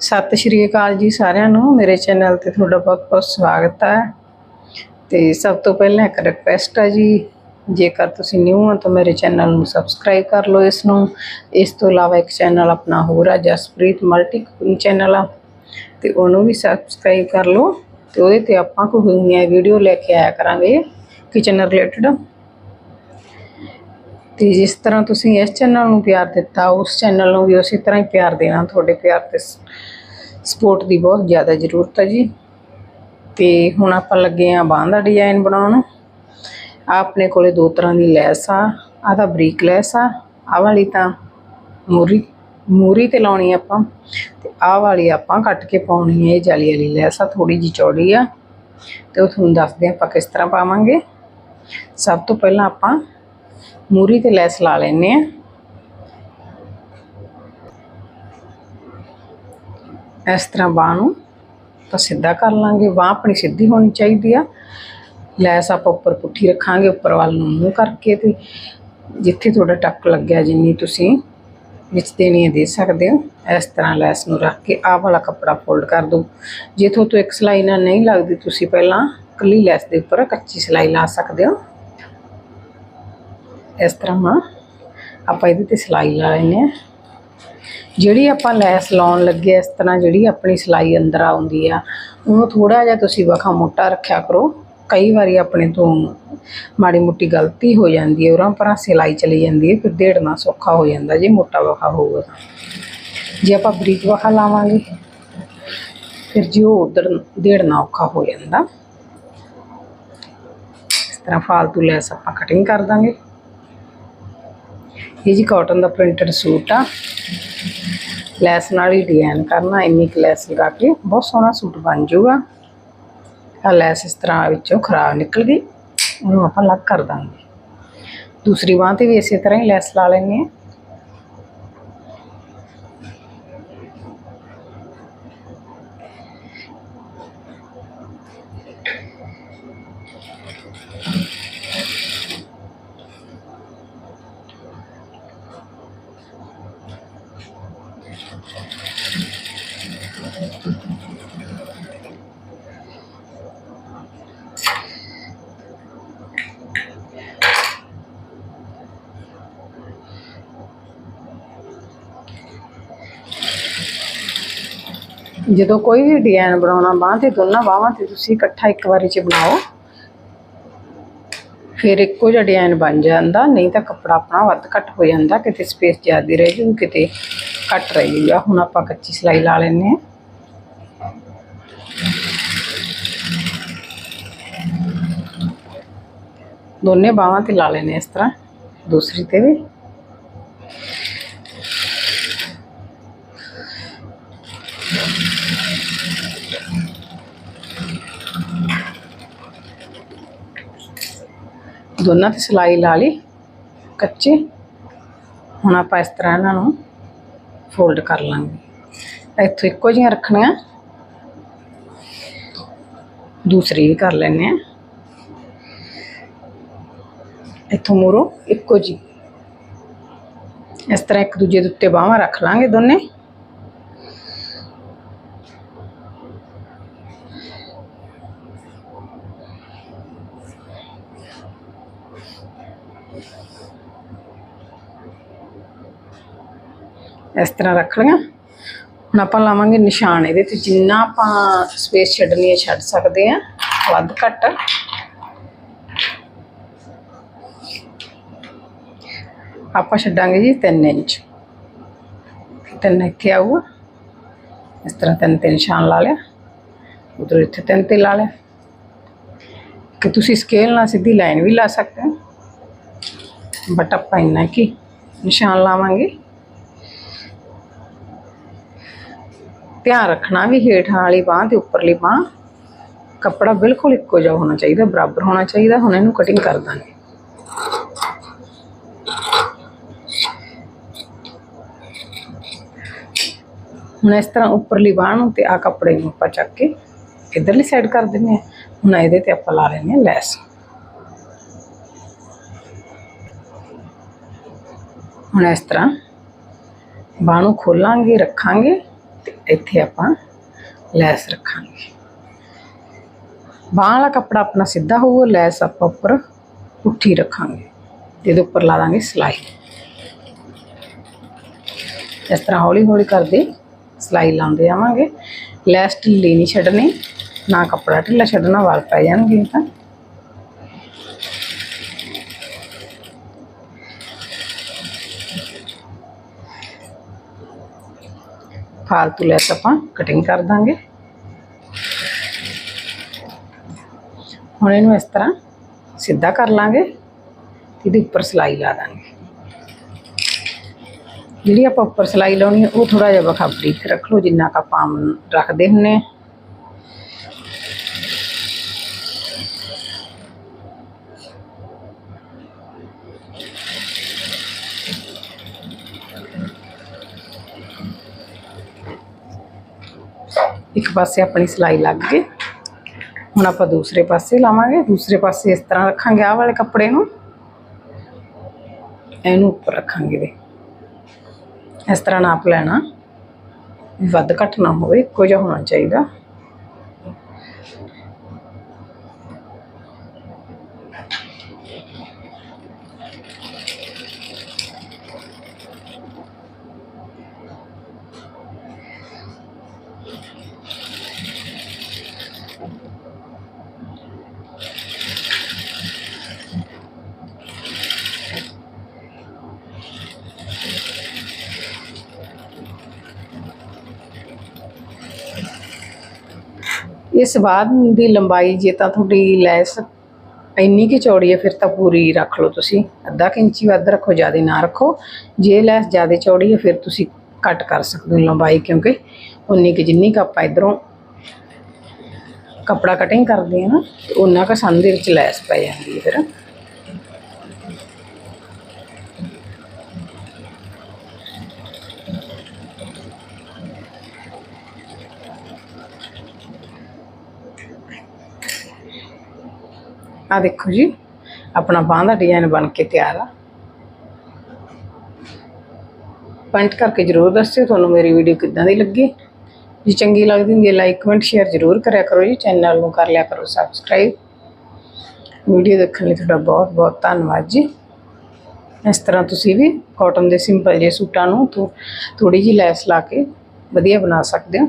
ਸਤਿ ਸ਼੍ਰੀ ਅਕਾਲ ਜੀ ਸਾਰਿਆਂ ਨੂੰ। ਮੇਰੇ ਚੈਨਲ ਤੇ ਤੁਹਾਡਾ ਬਹੁਤ ਬਹੁਤ ਸਵਾਗਤ ਹੈ। ਤੇ ਸਭ ਤੋਂ ਪਹਿਲਾਂ ਇੱਕ ਰਿਕਵੈਸਟ ਹੈ ਜੀ, ਜੇਕਰ ਤੁਸੀਂ ਨਿਊ ਹੋ ਤਾਂ ਮੇਰੇ ਚੈਨਲ ਨੂੰ ਸਬਸਕ੍ਰਾਈਬ ਕਰ ਲਓ ਇਸ ਨੂੰ। ਇਸ ਤੋਂ ਇਲਾਵਾ ਇੱਕ ਚੈਨਲ ਆਪਣਾ ਹੋਰ ਹੈ ਜਸਪ੍ਰੀਤ ਮਲਟੀ ਕੁਕਿੰਗ ਚੈਨਲ ਆ, ਤੇ ਉਹਨੂੰ ਵੀ ਸਬਸਕ੍ਰਾਈਬ ਕਰ ਲਓ। ਤੇ ਉਹਦੇ ਤੇ ਆਪਾਂ ਕੋਈ ਨਵੀਂ ਵੀਡੀਓ ਲੈ ਕੇ ਆਇਆ ਕਰਾਂਗੇ। ਕਿਚਨ ਰਿਲੇਟਡ ਤੇ ਜਿਸ ਤਰ੍ਹਾਂ ਤੁਸੀਂ ਇਸ ਚੈਨਲ ਨੂੰ ਪਿਆਰ ਦਿੱਤਾ, ਉਸ ਚੈਨਲ ਨੂੰ ਵੀ ਉਸੇ ਤਰ੍ਹਾਂ ਹੀ ਪਿਆਰ ਦੇਣਾ, ਤੁਹਾਡੇ ਪਿਆਰ ਤੇ ਸਪੋਰਟ ਦੀ ਬਹੁਤ ਜ਼ਿਆਦਾ ਜ਼ਰੂਰਤ ਹੈ ਜੀ। ਤੇ ਹੁਣ ਆਪਾਂ ਲੱਗੇ ਆ ਬਾਂਹ ਦਾ ਡਿਜ਼ਾਈਨ ਬਣਾਉਣ। ਆਹ ਆਪਣੇ ਕੋਲੇ ਦੋ ਤਰ੍ਹਾਂ ਦੀ ਲੈਸ ਆ, ਆਹ ਤਾਂ ਬਰੀਕ ਲੈਸ ਆ, ਆਹ ਵਾਲੀ ਤਾਂ ਮੂਰੀ ਮੂਰੀ ਤੇ ਲਾਉਣੀ ਆਪਾਂ। ਤੇ ਆਹ ਵਾਲੀ ਆਪਾਂ ਕੱਟ ਕੇ ਪਾਉਣੀ ਹੈ ਇਹ ਜਾਲੀ ਵਾਲੀ ਲੈਸ ਆ ਥੋੜੀ ਜੀ ਚੌੜੀ ਆ। ਤੇ ਉਹ ਤੁਹਾਨੂੰ ਦੱਸਦੇ ਆਪਾਂ ਕਿਸ ਤਰ੍ਹਾਂ ਪਾਵਾਂਗੇ। ਸਭ ਤੋਂ ਪਹਿਲਾਂ ਆਪਾਂ ਮੂਰੀ ਤੇ ਲੈਸ ਲਾ ਲੈਨੇ ਆ। ਇਸ ਤਰ੍ਹਾਂ ਬਾਂਹ ਨੂੰ ਤਾਂ ਸਿੱਧਾ ਕਰ ਲਾਂਗੇ। ਬਾਂਹ ਆਪਣੀ ਸਿੱਧੀ ਹੋਣੀ ਚਾਹੀਦੀ ਆ। ਲੈਸ ਆਪਾਂ ਉੱਪਰ ਪੁੱਠੀ ਰੱਖਾਂਗੇ, ਉੱਪਰ ਵੱਲ ਨੂੰ ਮੂੰਹ ਕਰਕੇ ਤੇ ਜਿੱਥੇ ਤੁਹਾਡਾ ਟੱਕ ਲੱਗਿਆ, ਜਿੰਨੀ ਤੁਸੀਂ ਵਿੱਚ ਦੇਣੀ ਹੈ ਦੇ ਸਕਦੇ ਹੋ। ਇਸ ਤਰ੍ਹਾਂ ਲੈਸ ਨੂੰ ਰੱਖ ਕੇ ਆਹ ਵਾਲਾ ਕੱਪੜਾ ਫੋਲਡ ਕਰ ਦਿਓ। ਜੇ ਤੁਹਾਨੂੰ ਇੱਕ ਸਿਲਾਈ ਨਾਲ ਨਹੀਂ ਲੱਗਦੀ, ਤੁਸੀਂ ਪਹਿਲਾਂ ਕੱਲੀ ਲੈਸ ਦੇ ਉੱਪਰ ਕੱਚੀ ਸਿਲਾਈ ਲਾ ਸਕਦੇ ਹੋ। ਇਸ ਤਰ੍ਹਾਂ ਨਾ ਆਪਾਂ ਇਹਦੇ ਤੇ ਸਿਲਾਈ ਲਾ ਲੈਨੇ ਆ ਜਿਹੜੀ ਆਪਾਂ ਲੈਸ ਲਾਉਣ ਲੱਗੇ ਇਸ ਤਰ੍ਹਾਂ ਜਿਹੜੀ ਆਪਣੀ ਸਿਲਾਈ ਅੰਦਰ ਆਉਂਦੀ ਆ, ਉਹਨੂੰ ਥੋੜਾ ਜਿਹਾ ਤੁਸੀਂ ਵਖਾ ਮੋਟਾ ਰੱਖਿਆ ਕਰੋ। ਕਈ ਵਾਰੀ ਆਪਣੇ ਤੋਂ ਮਾੜੀ ਮੋਟੀ ਗਲਤੀ ਹੋ ਜਾਂਦੀ ਹੈ ਉਹਨਾਂ ਪਰਾਂ ਸਿਲਾਈ ਚਲੀ ਜਾਂਦੀ ਹੈ, ਫਿਰ ਢੇੜਨਾ ਸੌਖਾ ਹੋ ਜਾਂਦਾ ਜੇ ਮੋਟਾ ਵਖਾ ਹੋਊਗਾ ਤਾਂ। ਜੇ ਆਪਾਂ ਬਰੀਕ ਵਖਾ ਲਾਵਾਂਗੇ, ਫਿਰ ਜੀ ਉਹ ਉਧਰ ਢੇੜਨਾ ਔਖਾ ਹੋ ਜਾਂਦਾ। ਇਸ ਤਰ੍ਹਾਂ ਫਾਲਤੂ ਲੈਸ ਆਪਾਂ ਕਟਿੰਗ ਕਰ ਦਾਂਗੇ। ਇਹ ਜੀ ਕਾਟਨ ਦਾ ਪ੍ਰਿੰਟਡ ਸੂਟ ਆ। ਲੈਸ ਨਾਲ ਹੀ ਡਿਜ਼ਾਈਨ ਕਰਨਾ, ਇੰਨੀ ਕੁ ਲੈਸ ਲਗਾ ਕੇ। ਬਹੁਤ ਸੋਹਣਾ ਸੂਟ ਬਣ ਜਾਊਗਾ। ਆ ਲੈਸ ਇਸ ਤਰ੍ਹਾਂ ਵਿੱਚੋਂ ਖਰਾਬ ਨਿਕਲ ਗਈ। ਉਹਨੂੰ ਆਪਾਂ ਅਲੱਗ ਕਰ ਦਾਂਗੇ। ਦੂਸਰੀ ਬਾਂਹ ਤੇ ਵੀ ਇਸੇ ਤਰ੍ਹਾਂ ਹੀ ਲੈਸ ਲਾ ਲੈਣੀ ਹੈ। ਜਦੋਂ ਕੋਈ ਵੀ ਡਿਜ਼ਾਈਨ ਬਣਾਉਣਾ ਬਾਂਹ ਤੇ ਦੋਨਾਂ ਬਾਹਾਂ ਤੇ ਤੁਸੀਂ ਇਕੱਠਾ ਇੱਕ ਵਾਰੀ ਚ ਬਣਾਓ। ਫਿਰ ਇੱਕੋ ਜਿਹਾ ਡਿਜ਼ਾਈਨ ਬਣ ਜਾਂਦਾ ਨਹੀਂ ਤਾਂ ਕੱਪੜਾ ਆਪਣਾ ਵੱਧ ਘੱਟ ਹੋ ਜਾਂਦਾ ਕਿਤੇ ਸਪੇਸ ਜ਼ਿਆਦੀ ਰਹਿ ਜੂ ਕਿਤੇ ਘੱਟ ਰਹਿ ਜੂਗਾ ਹੁਣ ਆਪਾਂ ਕੱਚੀ ਸਿਲਾਈ ਲਾ ਲੈਨੇ ਆ ਦੋਨੇ ਬਾਹਾਂ ਤੇ ਲਾ ਲੈਨੇ ਇਸ ਤਰ੍ਹਾਂ ਦੂਸਰੀ ਤੇ ਵੀ ਦੋਨਾਂ ਤੇ ਸਿਲਾਈ ਲਾ ਲਈ, ਕੱਚੇ। ਹੁਣ ਆਪਾਂ ਇਸ ਤਰ੍ਹਾਂ ਇਹਨਾਂ ਨੂੰ ਫੋਲਡ ਕਰ ਲਾਂਗੇ। ਇੱਥੋਂ ਇੱਕੋ ਜਿਹੀਆਂ ਰੱਖਣੀਆਂ। ਦੂਸਰੀ ਵੀ ਕਰ ਲੈਣੇ ਆ ਇੱਥੋਂ ਮੂਰੋ ਇੱਕੋ ਜੀ ਇਸ ਤਰ੍ਹਾਂ ਇੱਕ ਦੂਜੇ ਦੇ ਉੱਤੇ ਬਾਹਾਂ ਰੱਖ ਲਾਂਗੇ ਦੋਨੇ। ਇਸ ਤਰ੍ਹਾਂ ਰੱਖ ਲਿਆ ਹੁਣ ਆਪਾਂ ਲਾਵਾਂਗੇ ਨਿਸ਼ਾਨ ਇਹਦੇ ਤੇ। ਜਿੰਨਾ ਆਪਾਂ ਸਪੇਸ ਛੱਡਣੀ ਹੈ, ਛੱਡ ਸਕਦੇ ਆ ਵੱਧ ਘੱਟ। ਆਪਾਂ ਛੱਡਾਂਗੇ ਜੀ 3 ਇੰਚ। ਤਿੰਨ ਇੱਥੇ ਆਊਗਾ। ਇਸ ਤਰ੍ਹਾਂ ਤਿੰਨ ਤਿੰਨ ਨਿਸ਼ਾਨ ਲਾ ਲਿਆ। ਉਧਰ ਇੱਥੇ ਤਿੰਨ ਤੇ ਲਾ ਲਿਆ। ਕਿ ਤੁਸੀਂ ਸਕੇਲ ਨਾਲ ਸਿੱਧੀ ਲਾਈਨ ਵੀ ਲਾ ਸਕਦੇ ਹੋ। ਬਟ ਆਪਾਂ ਇੰਨਾ ਕੀ ਨਿਸ਼ਾਨ ਲਾਵਾਂਗੇ। ਧਿਆਨ ਰੱਖਣਾ ਵੀ ਹੇਠਾਂ ਵਾਲੀ ਬਾਹ ਤੇ ਉੱਪਰਲੀ ਬਾਹ। ਕੱਪੜਾ ਬਿਲਕੁਲ ਇੱਕੋ ਜਿਹਾ ਹੋਣਾ ਚਾਹੀਦਾ, ਬਰਾਬਰ ਹੋਣਾ ਚਾਹੀਦਾ, ਹੁਣ ਇਹਨੂੰ ਕਟਿੰਗ ਕਰ ਦਾਂਗੇ। ਹੁਣ ਇਸ ਤਰ੍ਹਾਂ ਉੱਪਰਲੀ ਬਾਹ ਨੂੰ ਤੇ ਆ ਕੱਪੜੇ ਨੂੰ ਆਪਾਂ ਚੱਕ ਕੇ ਇਧਰਲੀ ਸਾਈਡ ਕਰ ਦਿੰਦੇ ਆ ਹੁਣ ਇਹਦੇ ਤੇ ਆਪਾਂ ਲਾ ਲੈਂਦੇ ਆ ਲੈਸ। ਹੁਣ ਇਸ ਤਰ੍ਹਾਂ ਬਾਹ ਨੂੰ ਖੋਲਾਂਗੇ, ਰੱਖਾਂਗੇ ਤੇ ਇੱਥੇ ਆਪਾਂ ਲੈਸ ਰੱਖਾਂਗੇ। ਬਾਂਹ ਵਾਲਾ ਕੱਪੜਾ ਆਪਣਾ ਸਿੱਧਾ ਹੋਊਗਾ, ਲੈਸ ਆਪਾਂ ਉੱਪਰ ਉੱਠੀ ਰੱਖਾਂਗੇ ਤੇ ਇਹਦੇ ਉੱਪਰ ਲਾ ਦਾਂਗੇ ਸਿਲਾਈ। ਇਸ ਤਰ੍ਹਾਂ ਹੌਲੀ ਹੌਲੀ ਕਰਦੇ ਸਿਲਾਈ ਲਾਉਂਦੇ ਜਾਵਾਂਗੇ ਲੈਸ ਢਿੱਲੀ ਨਹੀਂ ਛੱਡਣੀ, ਨਾ ਕੱਪੜਾ ਢਿੱਲਾ ਛੱਡਣਾ, ਵਾਲ ਪੈ ਜਾਣਗੇ ਤਾਂ। ਫਾਲਤੂ ਲੈਸ ਆਪਾਂ ਕਟਿੰਗ ਕਰ ਦਾਂਗੇ ਹੁਣ ਇਹਨੂੰ ਇਸ ਤਰ੍ਹਾਂ ਸਿੱਧਾ ਕਰ ਲਾਂਗੇ ਇਹਦੇ ਉੱਪਰ ਸਿਲਾਈ ਲਾ ਦਾਂਗੇ ਜਿਹੜੀ ਆਪਾਂ ਉੱਪਰ ਸਿਲਾਈ ਲਾਉਣੀ ਹੈ ਉਹ ਥੋੜਾ ਜਿਹਾ ਵਖਾ ਬਰੀਕ ਰੱਖ ਲਓ ਜਿੰਨਾ ਕੁ ਆਪਾਂ ਆਮ ਰੱਖਦੇ ਹੁੰਨੇ ਇੱਕ ਪਾਸੇ ਆਪਣੀ ਸਿਲਾਈ ਲੱਗ ਗਈ। ਹੁਣ ਆਪਾਂ ਦੂਸਰੇ ਪਾਸੇ ਲਾਵਾਂਗੇ। ਦੂਸਰੇ ਪਾਸੇ ਇਸ ਤਰ੍ਹਾਂ ਰੱਖਾਂਗੇ ਆਹ ਵਾਲੇ ਕੱਪੜੇ ਨੂੰ। ਇਹਨੂੰ ਉੱਪਰ ਰੱਖਾਂਗੇ ਦੇ ਇਸ ਤਰ੍ਹਾਂ ਨਾਪ ਲੈਣਾ। ਵੱਧ ਘੱਟ ਨਾ ਹੋਵੇ, ਇੱਕੋ ਜਿਹਾ ਹੋਣਾ ਚਾਹੀਦਾ। ਇਸ ਬਾਅਦ ਦੀ ਲੰਬਾਈ ਜੇ ਤਾਂ ਤੁਹਾਡੀ ਲੈਸ ਇੰਨੀ ਕਿ ਚੌੜੀ ਹੈ, ਫਿਰ ਤਾਂ ਪੂਰੀ ਰੱਖ ਲਓ ਤੁਸੀਂ। ਅੱਧਾ ਕੁ ਇੰਚੀ ਵੱਧ ਰੱਖੋ, ਜ਼ਿਆਦਾ ਨਾ ਰੱਖੋ। ਜੇ ਲੈਸ ਜ਼ਿਆਦਾ ਚੌੜੀ ਹੈ, ਫਿਰ ਤੁਸੀਂ ਕੱਟ ਕਰ ਸਕਦੇ ਹੋ ਲੰਬਾਈ, ਕਿਉਂਕਿ ਉਨੀ ਕਿ ਜਿੰਨੀ ਕੁ ਆਪਾਂ ਇਧਰੋਂ ਕੱਪੜਾ ਕਟਿੰਗ ਕਰਦੇ ਹਾਂ ਨਾ, ਤੇ ਉਹਨਾਂ ਕੁ ਸੰਨ ਦੇ ਵਿੱਚ ਲੈਸ ਪੈ ਜਾਂਦੀ ਹੈ ਫਿਰ। ਆ ਦੇਖੋ ਜੀ, ਆਪਣਾ ਬਾਂਹ ਦਾ ਡਿਜ਼ਾਈਨ ਬਣ ਕੇ ਤਿਆਰ ਆ। ਕਮੈਂਟ ਕਰਕੇ ਜਰੂਰ ਦੱਸਿਓ ਤੁਹਾਨੂੰ ਮੇਰੀ ਵੀਡੀਓ ਕਿੱਦਾਂ ਦੀ ਲੱਗੀ। ਜੇ ਚੰਗੀ ਲੱਗਦੀ ਹੁੰਦੀ ਹੈ ਲਾਈਕ ਕਮੈਂਟ ਸ਼ੇਅਰ ਜਰੂਰ ਕਰਿਆ ਕਰੋ ਜੀ ਚੈਨਲ ਨੂੰ ਕਰ ਲਿਆ ਕਰੋ ਸਬਸਕ੍ਰਾਈਬ ਵੀਡੀਓ ਦੇਖਣ ਲਈ ਤੁਹਾਡਾ ਬਹੁਤ ਬਹੁਤ ਧੰਨਵਾਦ ਜੀ। ਇਸ ਤਰ੍ਹਾਂ ਤੁਸੀਂ ਵੀ ਕਾਟਨ ਦੇ ਸਿੰਪਲ ਜਿਹੇ ਸੂਟਾਂ ਨੂੰ ਥੋੜੀ ਜਿਹੀ ਲੈਸ ਲਾ ਕੇ ਵਧੀਆ ਬਣਾ ਸਕਦੇ ਹੋ।